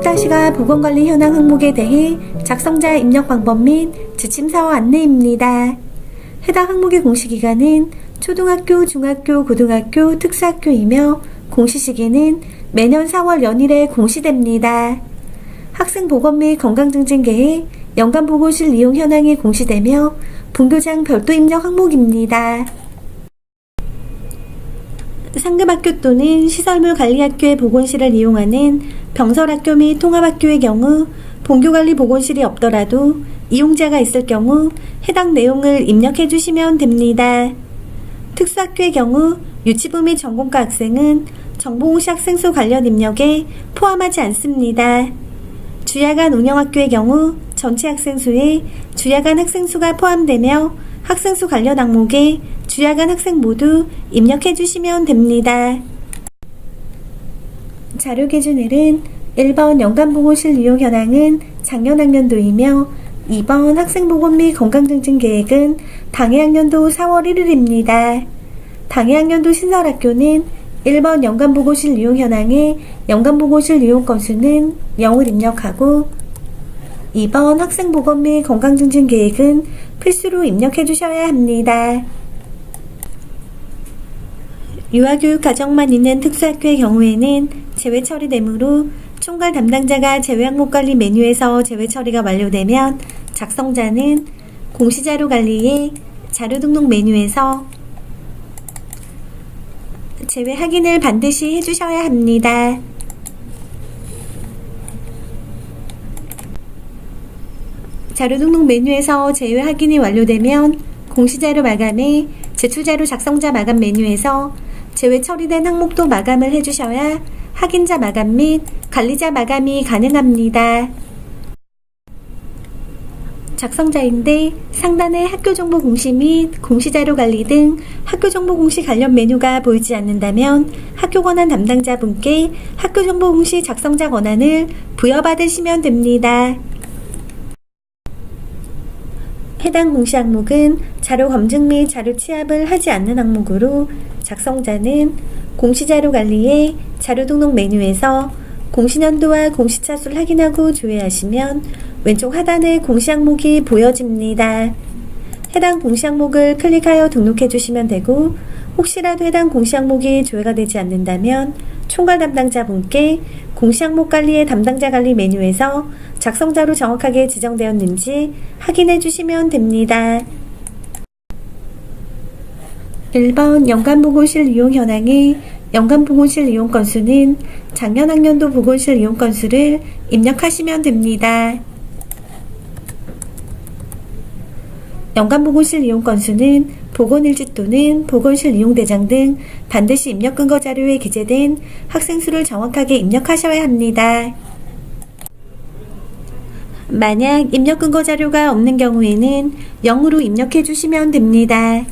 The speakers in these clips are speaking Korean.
10-가 보건관리 현황 항목에 대해 작성자 입력 방법 및 지침사와 안내입니다. 해당 항목의 공시기간은 초등학교, 중학교, 고등학교, 특수학교이며 공시시기는 매년 4월 연일에 공시됩니다. 학생 보건 및 건강증진 계획, 연간 보고실 이용 현황이 공시되며 분교장 별도 입력 항목입니다. 상급학교 또는 시설물 관리학교의 보건실을 이용하는 병설학교 및 통합학교의 경우 본교관리 보건실이 없더라도 이용자가 있을 경우 해당 내용을 입력해 주시면 됩니다. 특수학교의 경우 유치부 및 전공과 학생은 정보공시 학생수 관련 입력에 포함하지 않습니다. 주야간 운영학교의 경우 전체 학생수에 주야간 학생수가 포함되며 학생수 관련 항목에 주야간 학생 모두 입력해 주시면 됩니다. 자료 기준일은 1번 연간보고실 이용 현황은 작년 학년도이며 2번 학생보건 및 건강증진 계획은 당해 학년도 4월 1일입니다. 당해 학년도 신설학교는 1번 연간보고실 이용 현황에 연간보고실 이용 건수는 0을 입력하고 2번 학생보건 및 건강증진 계획은 필수로 입력해 주셔야 합니다. 유아교육 과정만 있는 특수학교의 경우에는 제외 처리 되므로 총괄 담당자가 제외 항목 관리 메뉴에서 제외 처리가 완료되면 작성자는 공시자료 관리에 자료 등록 메뉴에서 제외 확인을 반드시 해주셔야 합니다. 자료 등록 메뉴에서 제외 확인이 완료되면 공시자료 마감에 제출자료 작성자 마감 메뉴에서 제외 처리된 항목도 마감을 해주셔야 확인자 마감 및 관리자 마감이 가능합니다. 작성자인데 상단에 학교정보 공시 및 공시자료 관리 등 학교정보 공시 관련 메뉴가 보이지 않는다면 학교 권한 담당자분께 학교정보 공시 작성자 권한을 부여받으시면 됩니다. 해당 공시 항목은 자료 검증 및 자료 취합을 하지 않는 항목으로 작성자는 공시자료 관리에 자료 등록 메뉴에서 공시년도와 공시차수를 확인하고 조회하시면 왼쪽 하단에 공시 항목이 보여집니다. 해당 공시 항목을 클릭하여 등록해 주시면 되고 혹시라도 해당 공시 항목이 조회가 되지 않는다면 총괄 담당자분께 공시 항목 관리의 담당자 관리 메뉴에서 작성자로 정확하게 지정되었는지 확인해 주시면 됩니다. 1번 연간보고실 이용 현황의 연간보고실 이용 건수는 작년 학년도 보고실 이용 건수를 입력하시면 됩니다. 연간보고실 이용 건수는 보건일지 또는 보건실 이용대장 등 반드시 입력 근거 자료에 기재된 학생 수를 정확하게 입력하셔야 합니다. 만약 입력 근거 자료가 없는 경우에는 0으로 입력해 주시면 됩니다.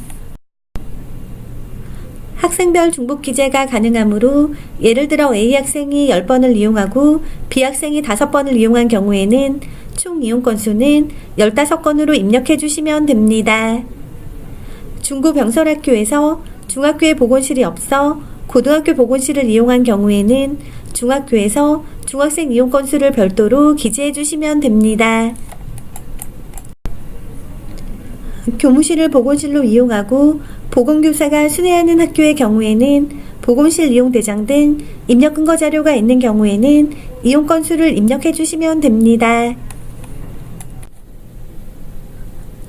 학생별 중복 기재가 가능하므로 예를 들어 A 학생이 10번을 이용하고 B 학생이 5번을 이용한 경우에는 총 이용 건수는 15건으로 입력해 주시면 됩니다. 중고 병설학교에서 중학교에 보건실이 없어 고등학교 보건실을 이용한 경우에는 중학교에서 중학생 이용 건수를 별도로 기재해 주시면 됩니다. 교무실을 보건실로 이용하고 보건교사가 순회하는 학교의 경우에는 보건실 이용 대장 등 입력 근거 자료가 있는 경우에는 이용 건수를 입력해 주시면 됩니다.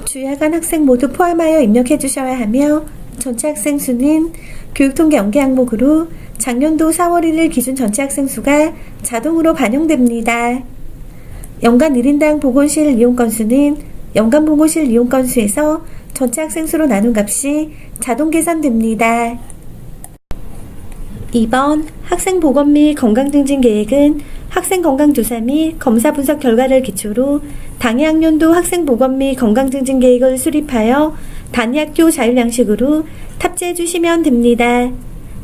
주야간 학생 모두 포함하여 입력해 주셔야 하며 전체 학생 수는 교육통계 연계 항목으로 작년도 4월 1일 기준 전체 학생 수가 자동으로 반영됩니다. 연간 1인당 보건실 이용 건수는 연간 보건실 이용 건수에서 전체 학생 수로 나눈 값이 자동 계산됩니다. 2번 학생 보건 및 건강 증진 계획은 학생 건강 조사 및 검사 분석 결과를 기초로 당해 학년도 학생 보건 및 건강 증진 계획을 수립하여 단위 학교 자율 양식으로 탑재해 주시면 됩니다.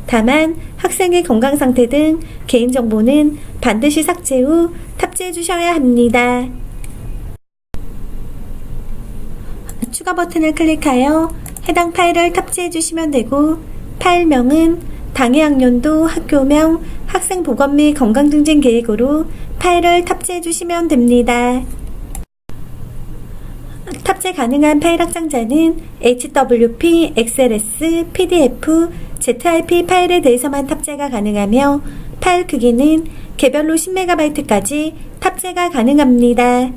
다만 학생의 건강 상태 등 개인 정보는 반드시 삭제 후 탑재해 주셔야 합니다. 추가 버튼을 클릭하여 해당 파일을 탑재해 주시면 되고 파일명은 당해 학년도 학교명, 학생 보건 및 건강 증진 계획으로 파일을 탑재해 주시면 됩니다. 탑재 가능한 파일 확장자는 HWP, XLS, PDF, ZIP 파일에 대해서만 탑재가 가능하며 파일 크기는 개별로 10MB까지 탑재가 가능합니다.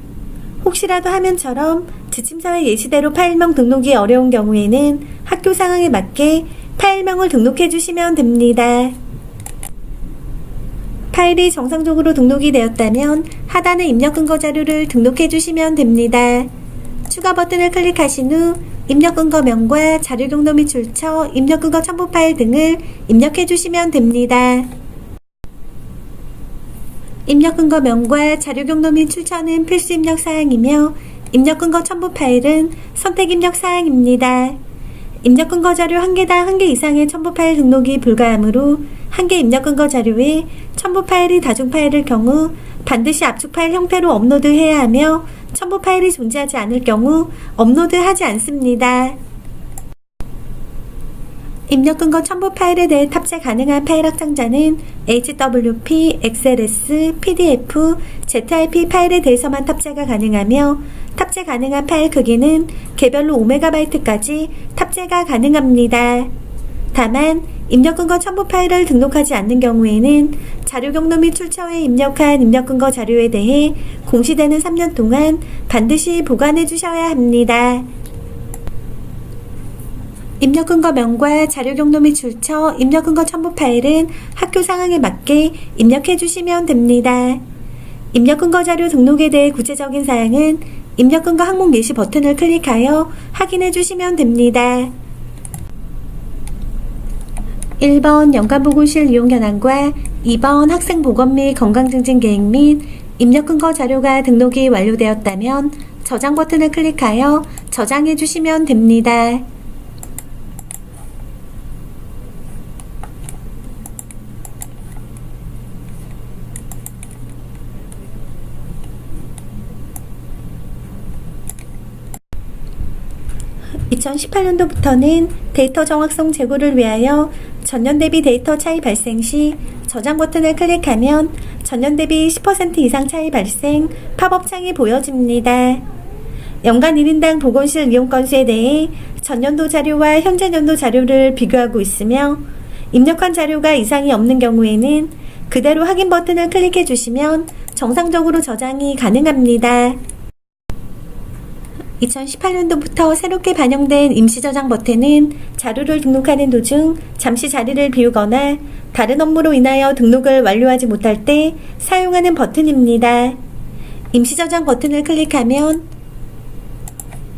혹시라도 화면처럼 지침서의 예시대로 파일명 등록이 어려운 경우에는 학교 상황에 맞게 파일명을 등록해 주시면 됩니다. 파일이 정상적으로 등록이 되었다면 하단의 입력 근거 자료를 등록해 주시면 됩니다. 추가 버튼을 클릭하신 후 입력 근거 명과 자료 경로 및 출처, 입력 근거 첨부 파일 등을 입력해 주시면 됩니다. 입력 근거 명과 자료 경로 및 출처는 필수 입력 사항이며 입력 근거 첨부 파일은 선택 입력 사항입니다. 입력 근거 자료 한 개당 한개 이상의 첨부 파일 등록이 불가하므로 한개 입력 근거 자료에 첨부 파일이 다중 파일일 경우 반드시 압축 파일 형태로 업로드해야 하며 첨부 파일이 존재하지 않을 경우 업로드하지 않습니다. 입력 근거 첨부 파일에 대해 탑재 가능한 파일 확장자는 HWP, XLS, PDF, ZIP 파일에 대해서만 탑재가 가능하며 탑재 가능한 파일 크기는 개별로 5MB까지 탑재가 가능합니다. 다만 입력 근거 첨부 파일을 등록하지 않는 경우에는 자료 경로 및 출처에 입력한 입력 근거 자료에 대해 공시되는 3년 동안 반드시 보관해 주셔야 합니다. 입력 근거 명과 자료 경로 및 출처, 입력 근거 첨부 파일은 학교 상황에 맞게 입력해 주시면 됩니다. 입력 근거 자료 등록에 대해 구체적인 사항은 입력 근거 항목 예시 버튼을 클릭하여 확인해 주시면 됩니다. 1번 연간보고실 이용 현황과 2번 학생 보건 및 건강증진 계획 및 입력 근거 자료가 등록이 완료되었다면 저장 버튼을 클릭하여 저장해 주시면 됩니다. (2018년도부터는) 데이터 정확성 제고를 위하여 전년 대비 데이터 차이 발생 시 저장 버튼을 클릭하면 전년 대비 10% 이상 차이 발생 팝업 창이 보여집니다. 연간 1인당 보건실 이용 건수에 대해 전년도 자료와 현재 연도 자료를 비교하고 있으며 입력한 자료가 이상이 없는 경우에는 그대로 확인 버튼을 클릭해 주시면 정상적으로 저장이 가능합니다. 2018년도부터 새롭게 반영된 임시 저장 버튼은 자료를 등록하는 도중 잠시 자리를 비우거나 다른 업무로 인하여 등록을 완료하지 못할 때 사용하는 버튼입니다. 임시 저장 버튼을 클릭하면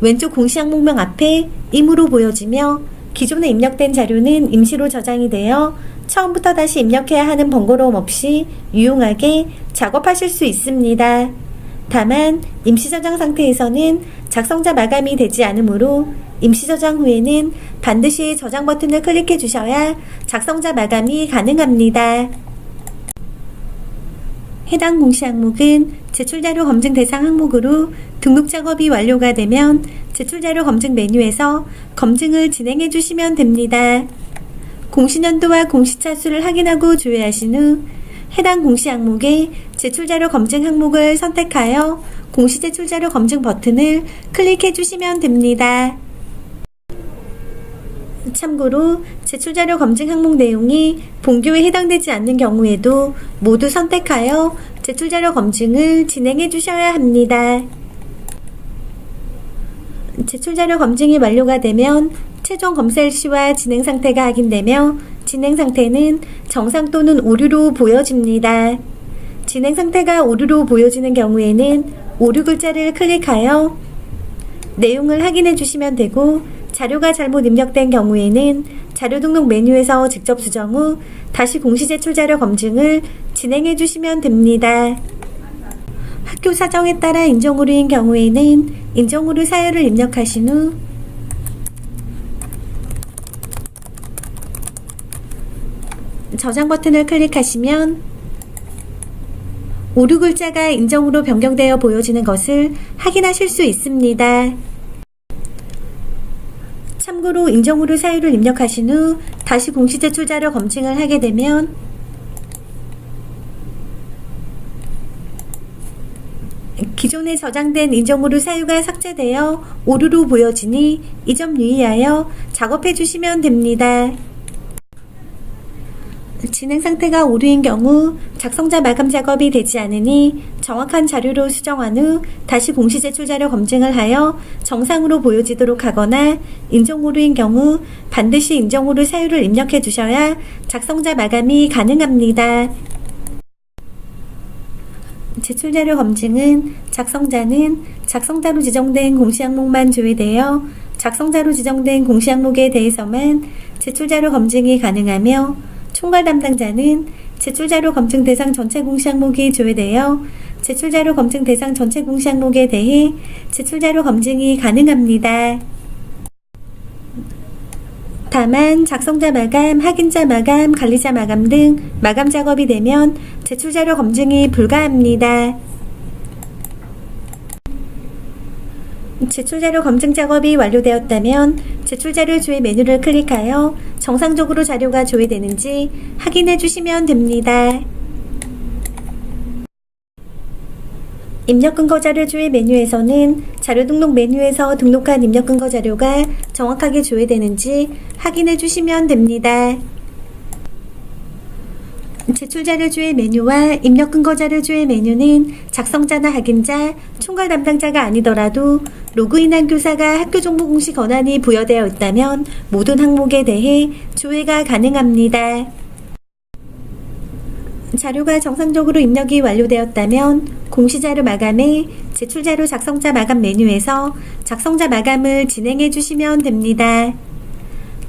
왼쪽 공시 항목명 앞에 임으로 보여지며 기존에 입력된 자료는 임시로 저장이 되어 처음부터 다시 입력해야 하는 번거로움 없이 유용하게 작업하실 수 있습니다. 다만 임시 저장 상태에서는 작성자 마감이 되지 않으므로 임시 저장 후에는 반드시 저장 버튼을 클릭해 주셔야 작성자 마감이 가능합니다. 해당 공시 항목은 제출자료 검증 대상 항목으로 등록 작업이 완료가 되면 제출자료 검증 메뉴에서 검증을 진행해 주시면 됩니다. 공시년도와 공시차 수를 확인하고 조회하신 후 해당 공시 항목의 제출자료 검증 항목을 선택하여 공시 제출자료 검증 버튼을 클릭해 주시면 됩니다. 참고로 제출자료 검증 항목 내용이 본교에 해당되지 않는 경우에도 모두 선택하여 제출자료 검증을 진행해 주셔야 합니다. 제출자료 검증이 완료가 되면 최종 검사 일시와 진행 상태가 확인되며 진행 상태는 정상 또는 오류로 보여집니다. 진행 상태가 오류로 보여지는 경우에는 오류 글자를 클릭하여 내용을 확인해 주시면 되고 자료가 잘못 입력된 경우에는 자료 등록 메뉴에서 직접 수정 후 다시 공시 제출 자료 검증을 진행해 주시면 됩니다. 학교 사정에 따라 인정 오류인 경우에는 인정 오류 사유를 입력하신 후 저장 버튼을 클릭하시면 오류 글자가 인정으로 변경되어 보여지는 것을 확인하실 수 있습니다. 참고로 인정후로 사유를 입력하신 후 다시 공시제출 자료 검증을 하게 되면 기존에 저장된 인정후로 사유가 삭제되어 오류로 보여지니 이 점 유의하여 작업해 주시면 됩니다. 진행 상태가 오류인 경우 작성자 마감 작업이 되지 않으니 정확한 자료로 수정한 후 다시 공시 제출 자료 검증을 하여 정상으로 보여지도록 하거나 인정 오류인 경우 반드시 인정 오류 사유를 입력해 주셔야 작성자 마감이 가능합니다. 제출 자료 검증은 작성자는 작성자로 지정된 공시 항목만 조회되어 작성자로 지정된 공시 항목에 대해서만 제출 자료 검증이 가능하며 총괄 담당자는 제출 자료 검증 대상 전체 공시 항목이 조회되어 제출 자료 검증 대상 전체 공시 항목에 대해 제출 자료 검증이 가능합니다. 다만 작성자 마감, 확인자 마감, 관리자 마감 등 마감 작업이 되면 제출 자료 검증이 불가합니다. 제출 자료 검증 작업이 완료되었다면 제출 자료 조회 메뉴를 클릭하여 정상적으로 자료가 조회되는지 확인해 주시면 됩니다. 입력 근거 자료 조회 메뉴에서는 자료 등록 메뉴에서 등록한 입력 근거 자료가 정확하게 조회되는지 확인해 주시면 됩니다. 제출 자료 조회 메뉴와 입력 근거 자료 조회 메뉴는 작성자나 확인자, 총괄 담당자가 아니더라도 로그인한 교사가 학교 정보 공시 권한이 부여되어 있다면 모든 항목에 대해 조회가 가능합니다. 자료가 정상적으로 입력이 완료되었다면 공시자료 마감에 제출자료 작성자 마감 메뉴에서 작성자 마감을 진행해 주시면 됩니다.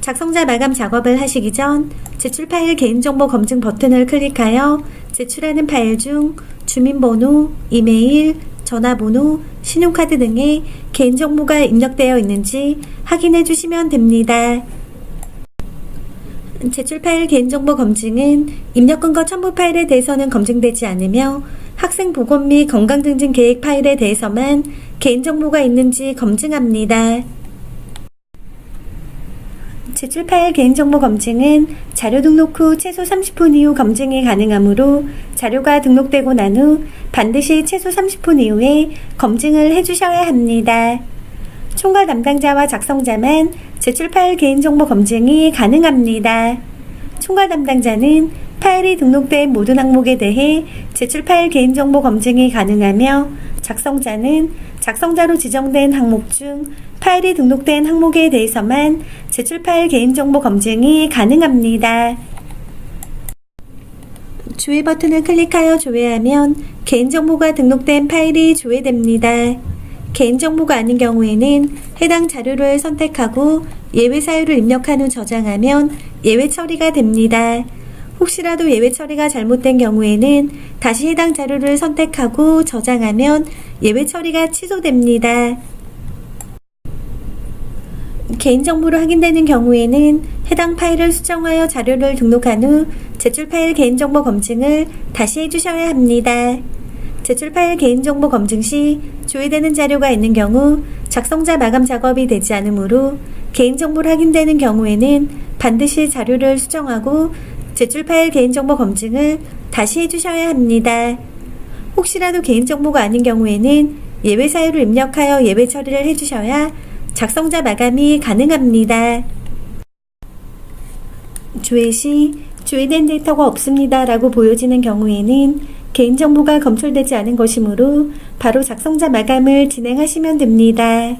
작성자 마감 작업을 하시기 전 제출 파일 개인정보 검증 버튼을 클릭하여 제출하는 파일 중 주민번호, 이메일, 전화번호, 신용카드 등의 개인정보가 입력되어 있는지 확인해 주시면 됩니다. 제출 파일 개인정보 검증은 입력 근거 첨부 파일에 대해서는 검증되지 않으며 학생 보건 및 건강증진 계획 파일에 대해서만 개인정보가 있는지 검증합니다. 제출 파일 개인정보 검증은 자료 등록 후 최소 30분 이후 검증이 가능하므로 자료가 등록되고 난 후 반드시 최소 30분 이후에 검증을 해주셔야 합니다. 총괄 담당자와 작성자만 제출 파일 개인정보 검증이 가능합니다. 총괄 담당자는 파일이 등록된 모든 항목에 대해 제출 파일 개인정보 검증이 가능하며 작성자는 작성자로 지정된 항목 중 파일이 등록된 항목에 대해서만 제출 파일 개인정보 검증이 가능합니다. 조회 버튼을 클릭하여 조회하면 개인정보가 등록된 파일이 조회됩니다. 개인정보가 아닌 경우에는 해당 자료를 선택하고 예외 사유를 입력한 후 저장하면 예외 처리가 됩니다. 혹시라도 예외 처리가 잘못된 경우에는 다시 해당 자료를 선택하고 저장하면 예외 처리가 취소됩니다. 개인정보로 확인되는 경우에는 해당 파일을 수정하여 자료를 등록한 후 제출 파일 개인정보 검증을 다시 해주셔야 합니다. 제출 파일 개인정보 검증 시 조회되는 자료가 있는 경우 작성자 마감 작업이 되지 않으므로 개인정보를 확인되는 경우에는 반드시 자료를 수정하고 제출 파일 개인정보 검증을 다시 해주셔야 합니다. 혹시라도 개인정보가 아닌 경우에는 예외 사유를 입력하여 예외 처리를 해주셔야 작성자 마감이 가능합니다. 조회 시 조회된 데이터가 없습니다 라고 보여지는 경우에는 개인정보가 검출되지 않은 것이므로 바로 작성자 마감을 진행하시면 됩니다.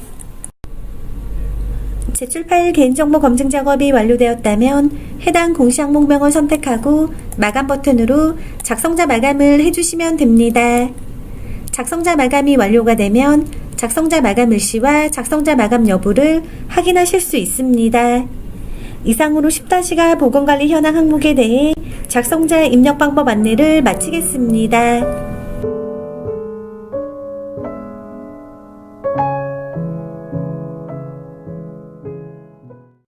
제출 파일 개인정보 검증 작업이 완료되었다면 해당 공시 항목명을 선택하고 마감 버튼으로 작성자 마감을 해주시면 됩니다. 작성자 마감이 완료가 되면 작성자 마감 일시와 작성자 마감 여부를 확인하실 수 있습니다. 이상으로 10-가 보건관리 현황 항목에 대해 작성자 입력 방법 안내를 마치겠습니다.